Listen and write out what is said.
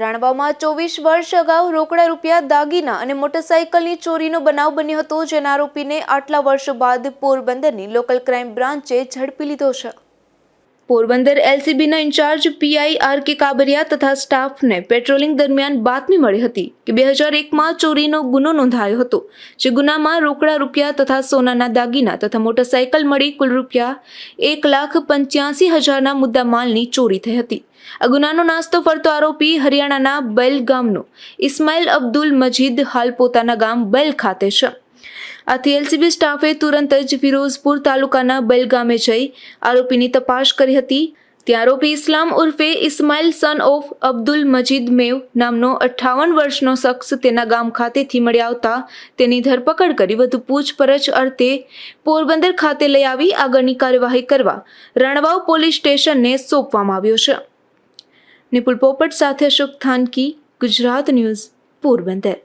રાણવામાં ચોવીસ વર્ષ અગાઉ રોકડા રૂપિયા દાગીના અને મોટરસાયકલની ચોરીનો બનાવ બન્યો હતો, જેના આરોપીને આટલા વર્ષ બાદ પોરબંદરની લોકલ ક્રાઇમ બ્રાન્ચે ઝડપી લીધો છે. Porbandar એલસીબીના incharge PI R K Kabariya તથા સ્ટાફને પેટ્રોલિંગ દરમિયાન બાતમી મળી હતી કે બે હજાર એકમાં ચોરીનો ગુનો નોંધાયો હતો, જે ગુનામાં રોકડા રૂપિયા તથા સોનાના દાગીના તથા મોટરસાયકલ મળી કુલ રૂપિયા એક લાખ પંચ્યાસી હજારના મુદ્દા માલની ચોરી થઈ હતી. આ ગુનાનો નાસ્તો ફરતો આરોપી હરિયાણાના બેલ ગામનો ઇસ્માઇલ અબ્દુલ મજીદ હાલ પોતાના ગામ બેલ ખાતે છે. આથી એલસીબી સ્ટાફે તુરંત જ ફિરોઝપુર તાલુકાના બેલગામે જઈ આરોપીની તપાસ કરી હતી. ત્યાં આરોપી ઇસ્લામ ઉર્ફે ઇસ્માઇલ સન ઓફ અબ્દુલ મજીદ મેવ નામનો અઠ્ઠાવન વર્ષનો શખ્સ તેના ગામ ખાતેથી મળી આવતા તેની ધરપકડ કરી વધુ પૂછપરછ અર્થે પોરબંદર ખાતે લઈ આવી આગળની કાર્યવાહી કરવા રણવાવ પોલીસ સ્ટેશનને સોંપવામાં આવ્યો છે. નિપુલ પોપટ સાથે અશોક થાનકી, ગુજરાત ન્યૂઝ, પોરબંદર.